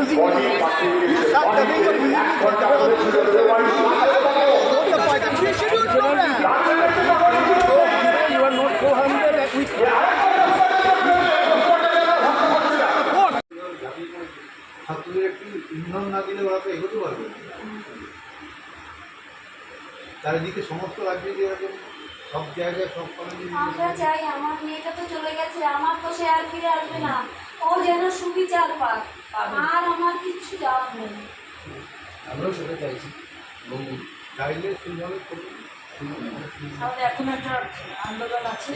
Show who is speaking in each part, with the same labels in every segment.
Speaker 1: using start dubbing or using You should know that. You are not so humble that we
Speaker 2: ছাত্রদের একটু ইন্ধন না দিলে ওরা তো এগোতে পারবে। চারিদিকে সমস্ত রাজ্যে যে সব জায়গায় সব কলেজে
Speaker 3: আমরা চাই আমার মেয়েটা তো চলে গেছে আমার তো সে আর ফিরে আসবে না ও যেন সুবিচার পাক আর আমার কিচ্ছু যাওয়ার নেই।
Speaker 4: আমরাও সেটা চাইছি।
Speaker 2: চাইলে সেইভাবে
Speaker 5: তাহলে এখন একটা আন্দোলন আছে।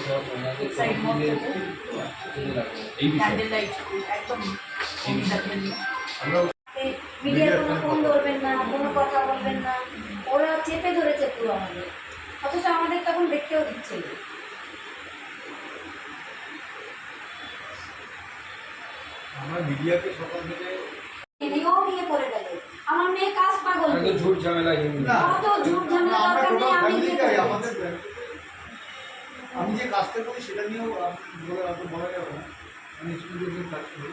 Speaker 5: একদম কবিতাকে
Speaker 3: মিডিয়ার কোনো ফোন ধরবেন না কোনো কথা বলবেন না। ওরা চেপে ধরেছে পুরো আমাদের। অথচ আমাদের তখন দেখতেও দিচ্ছে
Speaker 2: আমরা মিডিয়াকে সকাল থেকে
Speaker 3: ভিডিও নিয়ে পড়ে গেল আমার মেয়ে কাজ পাগল
Speaker 4: তো ঝুট ঝামেলা হিন্দি
Speaker 3: ঝুট ঝামেলা দরকার নেই আমি করে
Speaker 2: যে কাজটা করি সেটা নিয়েও বলে অত বলা যাবে না আমি স্টুডেন্টের কাজ করি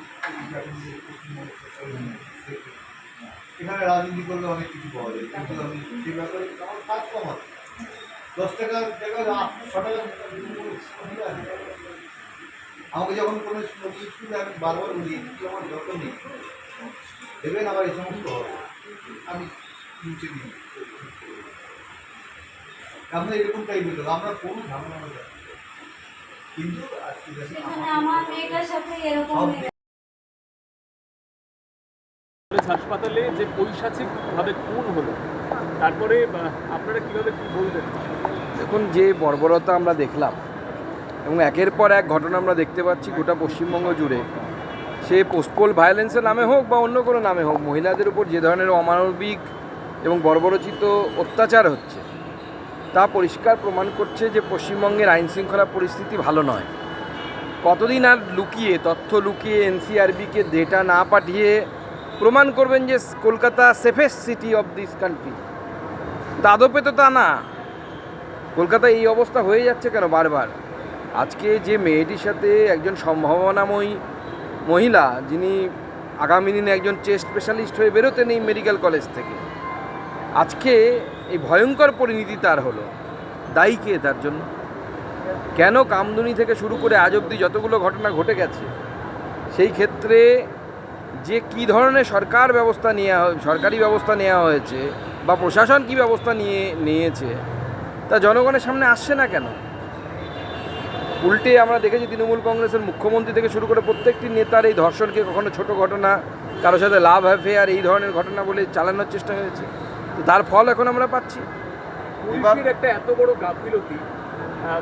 Speaker 2: এখানে রাজনীতি করলে অনেক কিছু পাওয়া যায় কিন্তু আমি সে ব্যাপারে আমার কাজ কম আছে দশ টাকার জায়গায় আট ছ টাকা। আমাকে যখন কোনো স্কুলে আমি বারবার বলি কিছু আমার দরকার নেই দেবেন আবার এই সমস্ত হবে। আমি নিচে দিই আমরা এরকম টাইপের লোক আমরা কোনো ঝামেলা হবে। কিন্তু আজকে
Speaker 3: আমার মেয়েটার সাথে এরকম
Speaker 2: সব
Speaker 6: কলেজ হাসপাতালে যে পৈশাচিকভাবে খুন হলো তারপরে আপনারা কীভাবে কি বলবেন?
Speaker 7: দেখুন যে বর্বরতা আমরা দেখলাম এবং একের পর এক ঘটনা আমরা দেখতে পাচ্ছি গোটা পশ্চিমবঙ্গ জুড়ে। সে পোস্টপোল ভায়োলেন্সের নামে হোক বা অন্য কোনো নামে হোক, মহিলাদের উপর যে ধরনের অমানবিক এবং বর্বরচিত অত্যাচার হচ্ছে, তা পরিষ্কার প্রমাণ করছে যে পশ্চিমবঙ্গের আইন শৃঙ্খলা পরিস্থিতি ভালো নয়। কতদিন আর লুকিয়ে, তথ্য লুকিয়ে এনসিআরবিকে ডেটা না পাঠিয়ে প্রমাণ করবেন যে Kolkata safest city of this country আদপে তো তা না। কলকাতায় এই অবস্থা হয়ে যাচ্ছে কেন বারবার? আজকে যে মেয়েটির সাথে একজন সম্ভাবনাময়ী মহিলা, যিনি আগামী দিনে একজন চেস্ট স্পেশালিস্ট হয়ে বেরোতেন এই মেডিকেল কলেজ থেকে, আজকে এই ভয়ঙ্কর পরিণতি তার হলো। দায়ী কে তার জন্য? কেন কামদুনি থেকে শুরু করে আজ অবধি যতগুলো ঘটনা ঘটে গেছে, সেই ক্ষেত্রে যে কি ধরনের সরকার ব্যবস্থা নেওয়া সরকারি ব্যবস্থা নেওয়া হয়েছে বা প্রশাসন কি ব্যবস্থা নিয়ে, নিয়েছে, তা জনগণের সামনে আসছে না কেন? উল্টে আমরা দেখেছি তৃণমূল কংগ্রেসের মুখ্যমন্ত্রী থেকে শুরু করে প্রত্যেকটি নেতার এই ধর্ষণকে কখনো ছোট ঘটনা কারোর সাথে লাভ অ্যাফেয়ার এই ধরনের ঘটনা বলে চালানোর চেষ্টা হয়েছে। তো তার ফল এখন আমরা পাচ্ছি।
Speaker 6: পুলিশের একটা এত বড় গাফিলতি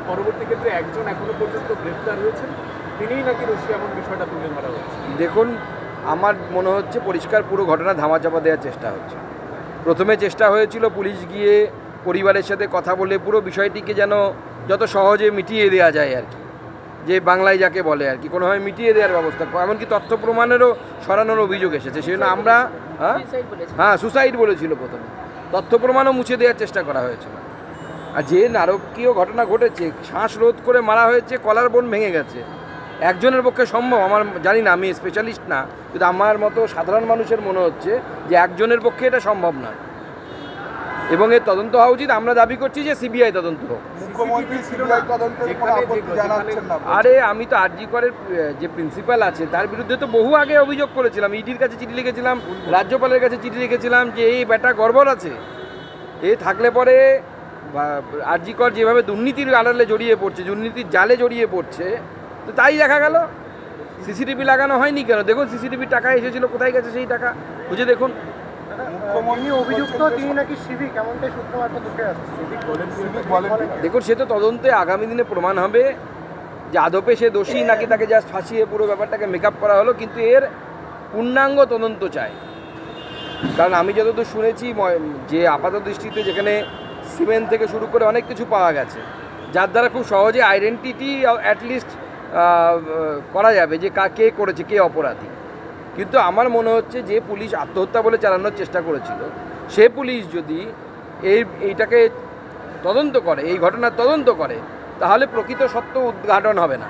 Speaker 6: পরবর্তী ক্ষেত্রে একজন এখনও পর্যন্ত গ্রেপ্তার হয়েছেন তিনিই নাকি দোষী এমন বিষয়টা তুলে ধরা হচ্ছে?
Speaker 7: দেখুন আমার মনে হচ্ছে পরিষ্কার পুরো ঘটনা ধামাচাপা দেওয়ার চেষ্টা হচ্ছে। প্রথমে চেষ্টা হয়েছিল পুলিশ গিয়ে পরিবারের সাথে কথা বলে পুরো বিষয়টিকে যেন যত সহজে মিটিয়ে দেওয়া যায় আর কি। যে বাংলায় যাকে বলে আর কি কোনোভাবে মিটিয়ে দেওয়ার ব্যবস্থা এমনকি তথ্য প্রমাণেরও সরানোর অভিযোগ এসেছে। সেই জন্য আমরা হ্যাঁ? হ্যাঁ সুসাইড বলেছিল প্রথমে। তথ্য প্রমাণও মুছে দেওয়ার চেষ্টা করা হয়েছিল আর যে নারকীয় ঘটনা ঘটেছে শ্বাস রোধ করে মারা হয়েছে কলার বোন ভেঙে গেছে। একজনের পক্ষে সম্ভব আমার জানি না আমি স্পেশালিস্ট না কিন্তু আমার মতো সাধারণ মানুষের মনে হচ্ছে যে একজনের পক্ষে এটা সম্ভব নয়। এবং এর তদন্ত হওয়া উচিত। আমরা দাবি করছি যে সিবিআই তদন্ত হোক। আরে আমি তো আরজি করের যে প্রিন্সিপাল আছে তার বিরুদ্ধে তো বহু আগে অভিযোগ করেছিলাম। ইডির কাছে চিঠি লিখেছিলাম রাজ্যপালের কাছে চিঠি লিখেছিলাম যে এই ব্যাটা গড়বড় আছে। এ থাকলে পরে আরজি কর যেভাবে দুর্নীতির আড়ালে জড়িয়ে পড়ছে দুর্নীতির জালে জড়িয়ে পড়ছে তো তাই দেখা গেল। সিসিটিভি লাগানো হয়নি কেন? দেখুন সিসিটিভি টাকা এসেছিল কোথায় গেছে সেই টাকা? খুঁজে দেখুন।
Speaker 1: যিনি অভিযুক্ত তিনি নাকি সিভিক এমনটাই সূত্র মারফত উঠে আসছে
Speaker 7: দেখুন সে তো তদন্তে আগামী দিনে প্রমাণ হবে যে আদপে সে দোষী নাকি তাকে জাস্ট ফাঁসিয়ে পুরো ব্যাপারটাকে মেকআপ করা হলো কিন্তু এর পূর্ণাঙ্গ তদন্ত চাই। কারণ আমি যতদূর শুনেছি যে আপাত দৃষ্টিতে যেখানে সিমেন্ট থেকে শুরু করে অনেক কিছু পাওয়া গেছে যার দ্বারা খুব সহজে আইডেন্টিটি অ্যাটলিস্ট করা যাবে যে কা কে করেছে কে অপরাধী। কিন্তু আমার মনে হচ্ছে যে পুলিশ আত্মহত্যা বলে চালানোর চেষ্টা করেছিল, সে পুলিশ যদি এই, এইটাকে তদন্ত করে, এই ঘটনার তদন্ত করে, তাহলে প্রকৃত সত্য উদ্ঘাটন হবে না।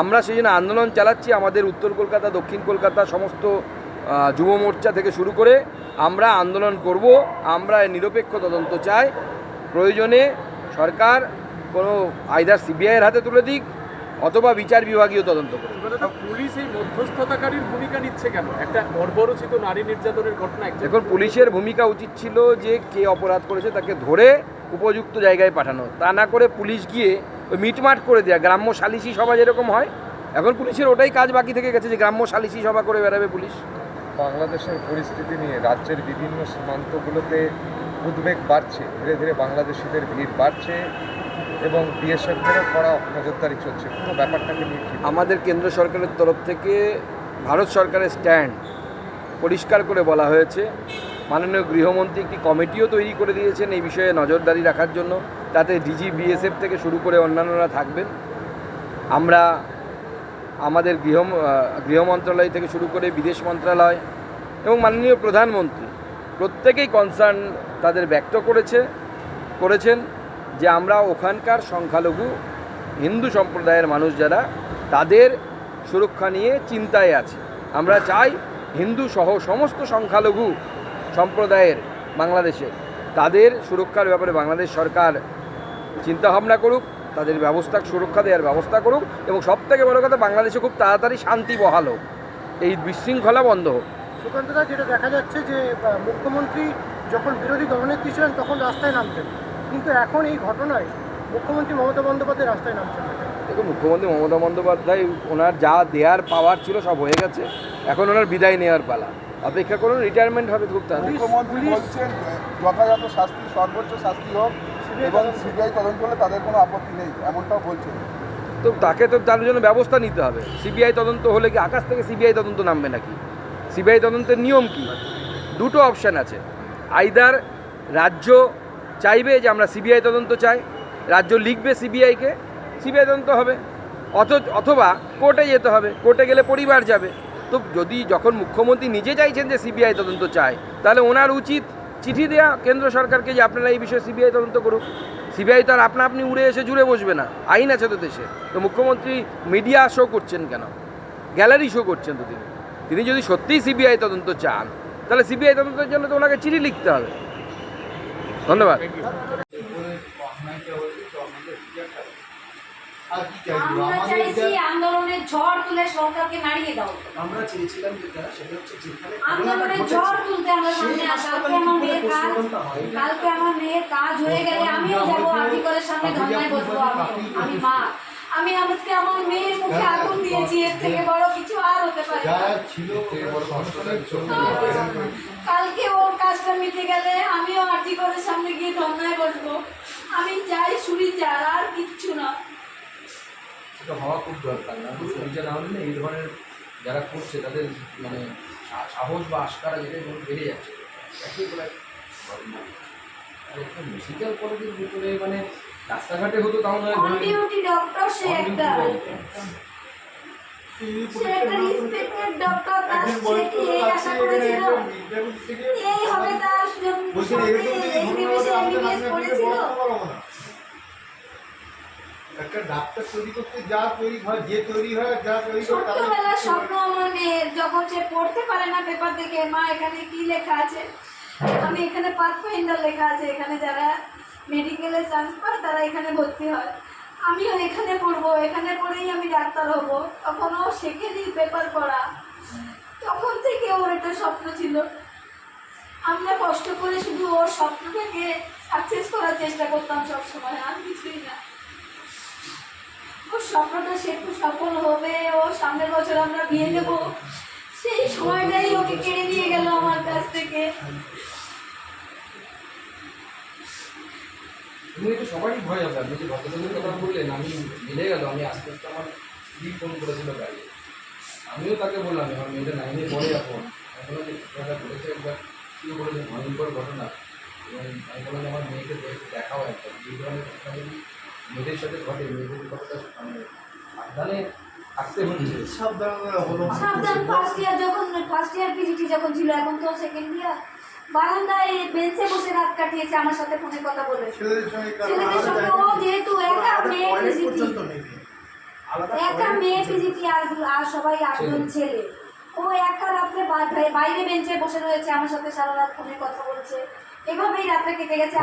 Speaker 7: আমরা সেই জন্য আন্দোলন চালাচ্ছি, আমাদের উত্তর কলকাতা, দক্ষিণ কলকাতা সমস্ত যুব মোর্চা থেকে শুরু করে আমরা আন্দোলন করব, আমরা নিরপেক্ষ তদন্ত চাই। প্রয়োজনে সরকার কোনো আইদার সিবিআইয়ের হাতে তুলে দিক অথবা বিচার বিভাগীয় তদন্ত
Speaker 6: সুব্রতদা, পুলিশ এই মধ্যস্থতাকারীর ভূমিকা নিচ্ছে কেন? একটা বর্বরচিত নারী নির্যাতনের ঘটনা
Speaker 7: এখন পুলিশের ভূমিকা উচিত ছিল যে কে অপরাধ করেছে তাকে ধরে উপযুক্ত জায়গায় পাঠানো। তা না করে পুলিশ গিয়ে ওই মিটমাট করে দেওয়া গ্রাম্য সালিসি সভা যেরকম হয় এখন পুলিশের ওটাই কাজ বাকি থেকে গেছে যে গ্রাম্য সালিসি সভা করে বেড়াবে পুলিশ।
Speaker 8: বাংলাদেশের পরিস্থিতি নিয়ে রাজ্যের বিভিন্ন সীমান্তগুলোতে উদ্বেগ বাড়ছে। ধীরে ধীরে বাংলাদেশিদের ভিড় বাড়ছে। এবং বিএসএফদেরও কড়া নজরদারি চলছে। পুরো ব্যাপারটাকে নিয়ে
Speaker 7: আমাদের কেন্দ্র সরকারের তরফ থেকে ভারত সরকারের স্ট্যান্ড পরিষ্কার করে বলা হয়েছে। মাননীয় গৃহমন্ত্রী একটি কমিটিও তৈরি করে দিয়েছেন এই বিষয়ে নজরদারি রাখার জন্য। তাতে ডিজি বিএসএফ থেকে শুরু করে অন্যান্যরা থাকবেন। আমরা আমাদের গৃহ গৃহ মন্ত্রণালয় থেকে শুরু করে বিদেশ মন্ত্রণালয় এবং মাননীয় প্রধানমন্ত্রী প্রত্যেকেই কনসার্ন তাদের ব্যক্ত করেছে, করেছেন। যে আমরা ওখানকার সংখ্যালঘু হিন্দু সম্প্রদায়ের মানুষ যারা, তাদের সুরক্ষা নিয়ে চিন্তায় আছে। আমরা চাই হিন্দু সহ সমস্ত সংখ্যালঘু সম্প্রদায়ের বাংলাদেশের তাদের সুরক্ষার ব্যাপারে বাংলাদেশ সরকার চিন্তাভাবনা করুক, তাদের ব্যবস্থা, সুরক্ষা দেওয়ার ব্যবস্থা করুক এবং সবথেকে বড় কথা বাংলাদেশে খুব তাড়াতাড়ি শান্তি বহাল হোক। এই বিশৃঙ্খলা বন্ধ হোক।
Speaker 1: সুকান্তদা, যেটা দেখা যাচ্ছে যে মুখ্যমন্ত্রী যখন বিরোধী দলনেত্রী ছিলেন তখন রাস্তায় নামতেন। কিন্তু এখন এই ঘটনায় মুখ্যমন্ত্রী মমতা বন্দ্যোপাধ্যায় রাস্তায় নামছেন।
Speaker 7: দেখুন মুখ্যমন্ত্রী মমতা বন্দ্যোপাধ্যায় ওনার যা দেওয়ার পাওয়ার ছিল সব হয়ে গেছে। এখন ওনার বিদায় নেওয়ার পালা। অপেক্ষা করুন রিটায়ারমেন্ট হবে খুব তাড়াতাড়ি
Speaker 9: মুখ্যমন্ত্রী বলছেন যথাযথ শাস্তি সর্বোচ্চ শাস্তি হোক এবং সিবিআই তদন্ত করলে তাদের কোনো আপত্তি নেই এমনটাও বলছেন।
Speaker 7: তো তাকে তো তার জন্য ব্যবস্থা নিতে হবে। সিবিআই তদন্ত হলে কি আকাশ থেকে সিবিআই তদন্ত নামবে নাকি? সিবিআই তদন্তের নিয়ম কি? দুটো অপশান আছে। আইদার রাজ্য চাইবে যে আমরা সিবিআই তদন্ত চাই, রাজ্য লিখবে সিবিআইকে, সিবিআই তদন্ত হবে। অথ অথবা কোর্টে যেতে হবে, কোর্টে গেলে পরিবার যাবে। তো যদি যখন মুখ্যমন্ত্রী নিজে চাইছেন যে সিবিআই তদন্ত চায়, তাহলে ওনার উচিত চিঠি দেওয়া কেন্দ্র সরকারকে যে আপনারা এই বিষয়ে সিবিআই তদন্ত করুক। সিবিআই তো আর আপনা আপনি উড়ে এসে জুড়ে বসবে না, আইন আছে তো দেশে। তো মুখ্যমন্ত্রী মিডিয়া শো করছেন কেন? গ্যালারি শো করছেন তো তিনি। তিনি যদি সত্যিই সিবিআই তদন্ত চান, তাহলে সিবিআই তদন্তের জন্য তো ওনাকে চিঠি লিখতে হবে। ধন্যবাদ।
Speaker 3: আমরা চাইছি আন্দোলনের ঝড় তুলে সরকারকে নাড়িয়ে দাও।
Speaker 4: আমরা চেয়েছিলাম যেটা সেটা হচ্ছে যেখানে
Speaker 3: আন্দোলনের ঝড় তুলতে আমরা সামনে কালকে আমার মেয়ের কাজ কালকে আমার মেয়ের কাজ হয়ে গেলে আমিও যাব আর্টিকলের সামনে ধর্নায় বসবো আমি আমি মা। আমি আজকে আমার মেয়ের মুখে আগুন দিয়েছি এর থেকে বড় কিছু আর হতে পারে কালকে ওর কাজটা মিটে গেলে আমিও আর্টিকলের সামনে গিয়ে ধর্নায় বসবো। আমি চাই সুবিচার আর কিচ্ছু না।
Speaker 4: হওয়া খুব দরকার না সুবিধা না হলে এই ধরনের যারা করছে তাদের মানে সাহস বা আস্কারা যেটা বেড়ে যাচ্ছে। একই করে ঘটনা। মেডিকেল কলেজের ভিতরে মানে রাস্তাঘাটে হতো তাও নয়
Speaker 3: ডিউটি ডক্টর সে একটা সে একটা রেসপেক্টেড ডক্টর তার সে কি এই আশা করেছিল? এই হবে তার
Speaker 2: বলছেন এরকম যদি
Speaker 3: এই
Speaker 2: ঘটনা
Speaker 3: নিমেষে
Speaker 2: আমি
Speaker 3: করেছিল।
Speaker 2: বলতে পারব না। একটা ডাক্তার তৈরি করতে যা তৈরি হয় যে তৈরি হয় যা তৈরি হয় তারা-
Speaker 3: স্বপ্ন আমার মেয়ের যখন সে পড়তে পারে না পেপার দেখে মা এখানে কি লেখা আছে? আমি এখানে পাথ ফাইন্ডার লেখা আছে এখানে যারা মেডিকেলে চান্স পায়, তারা এখানে ভর্তি হয়। আমিও এখানে পড়ব, এখানে পড়েই আমি ডাক্তার হব। শেখে শেখেনি পেপার পড়া। তখন থেকে ওর একটা স্বপ্ন ছিল। আমরা কষ্ট করে শুধু ওর স্বপ্নটাকে সাকসেস করার চেষ্টা করতাম সবসময়, আর কিছুই না। ওর স্বপ্নটা সে একটু সফল হবে, ও সামনের বছর আমরা বিয়ে দেব সেই সময়টাই ওকে কেড়ে নিয়ে গেল আমার কাছ থেকে।
Speaker 4: এমনি তো সবারই ভয় হবে। আপনি যে ভদ্রলোকের কথা বললেন আমি মিলে গেল আমি আস্তে আস্তে আমার স্ত্রী ফোন করেছিল বাইরে আমিও তাকে বললাম আমার মেয়েটা নাইনে পড়ে এখন। এখনও যে ঘটনাটা ঘটেছে একবার শুরু করেছে ভয়ঙ্কর ঘটনা। এবং আমি বললাম আমার মেয়েকে দেখাও একবার। এই ধরনের ঘটনা যদি মেয়েদের সাথে ঘটে মেয়েদের কথাটা মানে সাবধানে থাকতে হচ্ছে।
Speaker 3: সাবধান ফার্স্ট ইয়ার যখন ফার্স্ট ইয়ার পিজিটি যখন ছিল এখন তো সেকেন্ড ইয়ার বারান্দায় বেঞ্চে বসে রাত কাটিয়েছে আমার সাথে ফোনে কথা বলে
Speaker 2: ছেলেদের সঙ্গে
Speaker 3: ও যেহেতু একা মেয়ে পিজিটি একা মেয়ে পিজিটি আর আর সবাই আটজন ছেলে। ও একা রাত্রে বাইরে বেঞ্চে বসে রয়েছে আমার সাথে সারা রাত ফোনে কথা বলছে। এভাবেই রাত্রে কেটে গেছে।